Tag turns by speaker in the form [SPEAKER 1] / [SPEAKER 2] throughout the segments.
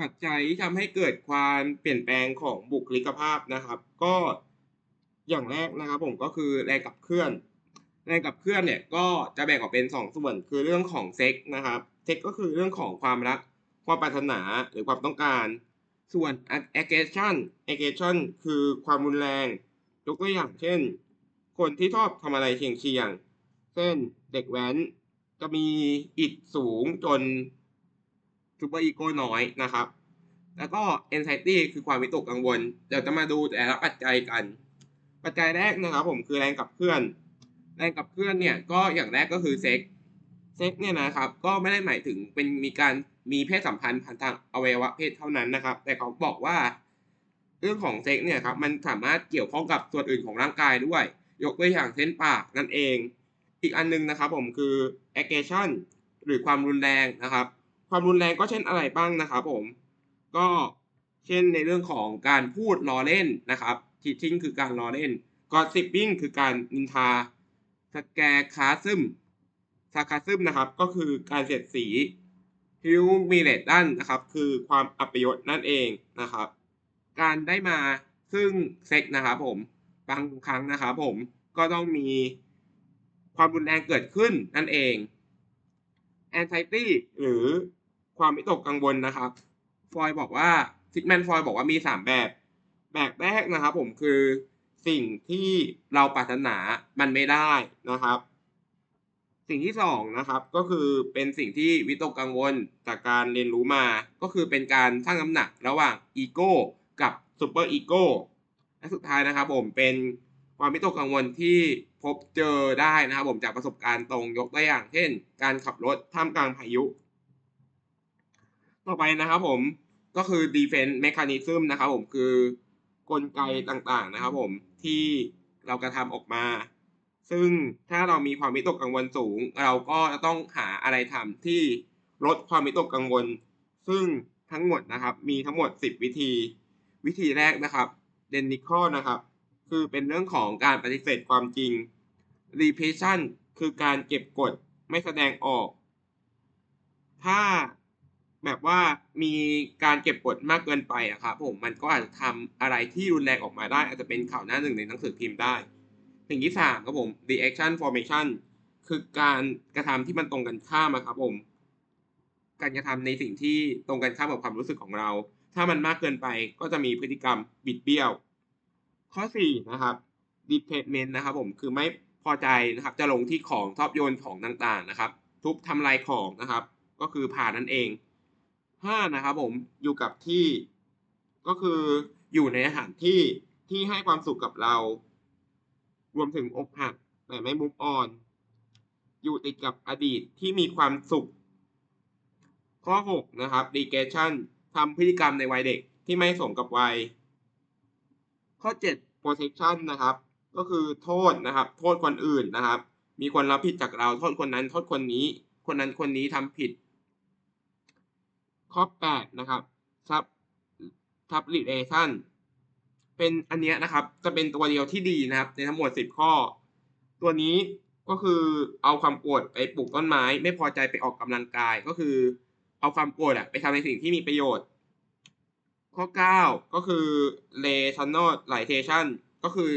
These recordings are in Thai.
[SPEAKER 1] ปัจจัยที่ทำให้เกิดความเปลี่ยนแปลงของบุคลิกภาพนะครับ ก็อย่างแรกนะครับผมก็คือแรงขับเคลื่อน แรงขับเคลื่อนเนี่ยก็จะแบ่งออกเป็น 2 ส่วนคือเรื่องของเซ็กนะครับเซ็กก็คือเรื่องของความรัก ความปรารถนาหรือความต้องการ ส่วน aggression aggression คือความรุนแรงยกตัวอย่างเช่น คนที่ชอบทำอะไรเชียงๆเช่นเด็กแว้นจะมีอิดสูงจน ซูเปอร์อีโก้น้อยนะครับ แล้วก็ anxiety คือความวิตกกังวล เดี๋ยวจะมาดูแต่ละปัจจัยกัน ปัจจัยแรกนะครับผมคือแรงขับเคลื่อน แรงขับเคลื่อนเนี่ยก็อย่างแรกก็คือเซ็ก เซ็กเนี่ยนะครับก็ไม่ได้หมายถึงเป็นมีการมีเพศสัมพันธ์ผ่านทางอวัยวะเพศเท่านั้นนะครับ แต่เขาบอกว่า เรื่องของเซ็กเนี่ยครับมันสามารถเกี่ยวข้องกับส่วนอื่นของร่างกายด้วย ยกตัวอย่างเช่นปากนั่นเอง อีกอันนึงนะครับผมคือ aggression หรือความรุนแรงนะครับ ความรุนแรงก็เช่นอะไรบ้างนะครับผม ก็เช่นในเรื่องของการพูดล้อเล่นนะครับทีชิงคือการล้อเล่นกอสิปปิ้งคือการนินทาสแกคาซึมซาคาซึมนะครับก็คือการเสียดสีฮิวมิเลตันนะครับ คือความอัปยศนั่นเองนะครับ การได้มาซึ่งเซ็กนะครับผมบางครั้งนะครับผมก็ต้องมีความรุนแรงเกิดขึ้นนั่นเอง anxiety หรือ ความวิตกกังวลนะครับ ฟอยบอกว่าซิกแมนฟอยบอกว่ามี 3 แบบ แบบแรกนะครับ ผมคือสิ่งที่เราปรารถนามันไม่ได้นะครับ สิ่งที่สองนะครับก็คือเป็นสิ่งที่วิตกกังวลจากการเรียนรู้มา ก็คือเป็นการสร้างน้ำหนักระหว่างอีโก้กับซูเปอร์อีโก้และสุดท้ายนะครับ ผมเป็นความวิตกกังวลที่พบเจอได้นะครับ ผมจากประสบการณ์ตรงยกตัวอย่าง เช่น การขับรถท่ามกลางพายุ ต่อไปนะครับผมก็คือ defense mechanism นะครับผมคือกลไกต่างๆนะครับผมที่เรากระทำออกมา ซึ่งถ้าเรามีความวิตกกังวลสูง เราก็จะต้องหาอะไรทำที่ลดความวิตกกังวล ซึ่งทั้งหมดนะครับ มีทั้งหมด 10 วิธี วิธีแรกนะครับเดนนิคอนะครับ คือเป็นเรื่องของการปฏิเสธความจริง repression คือการเก็บกดไม่แสดงออก ถ้า แบบว่ามีการเก็บกดมากเกินไปอะครับผมมันก็อาจจะทำอะไรที่รุนแรงออกมาได้ อาจจะเป็นข่าวหน้าหนึ่งในหนังสือพิมพ์ได้สิ่งที่สามครับผม reaction formation คือการกระทำที่มันตรงกันข้ามอะครับผม การกระทำในสิ่งที่ตรงกันข้ามกับความรู้สึกของเรา ถ้ามันมากเกินไปก็จะมีพฤติกรรมบิดเบี้ยว ข้อสี่นะครับ detriment นะครับผมคือไม่พอใจนะครับ จะลงที่ของชอบโยนของต่างๆนะครับ ทุบทำลายของนะครับ ก็คือผ่านนั่นเอง ห้านะครับผมอยู่กับที่ ก็คืออยู่ในสถานที่ที่ให้ความสุขกับเรา รวมถึงอกหักแต่ไม่มุกออน อยู่ติดกับอดีตที่มีความสุข ข้อ 6 นะครับ regression ทำพฤติกรรมในวัยเด็กที่ไม่สมกับวัย ข้อ 7 protection นะครับ ก็คือโทษนะครับ โทษคนอื่นนะครับ มีคนรับผิดจากเรา โทษคนนั้น โทษคนนี้ คนนั้นคนนี้ทำผิด ข้อ 8 นะครับ sub sublimation เป็นอันเนี้ยนะครับ จะเป็นตัวเดียวที่ดีนะครับ ในทั้งหมด 10 ข้อ ตัวนี้ก็คือเอาความโกรธไปปลูกต้นไม้ ไม่พอใจไปออกกำลังกายก็คือ เอาความโกรธอะไปทำในสิ่งที่มีประโยชน์ ข้อ 9 ก็คือ rationalization ก็คือ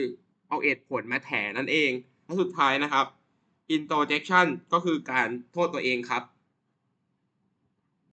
[SPEAKER 1] เอาเหตุผลมาแถนั่นเองและสุดท้ายนะครับ introjection ก็คือการโทษตัวเองครับ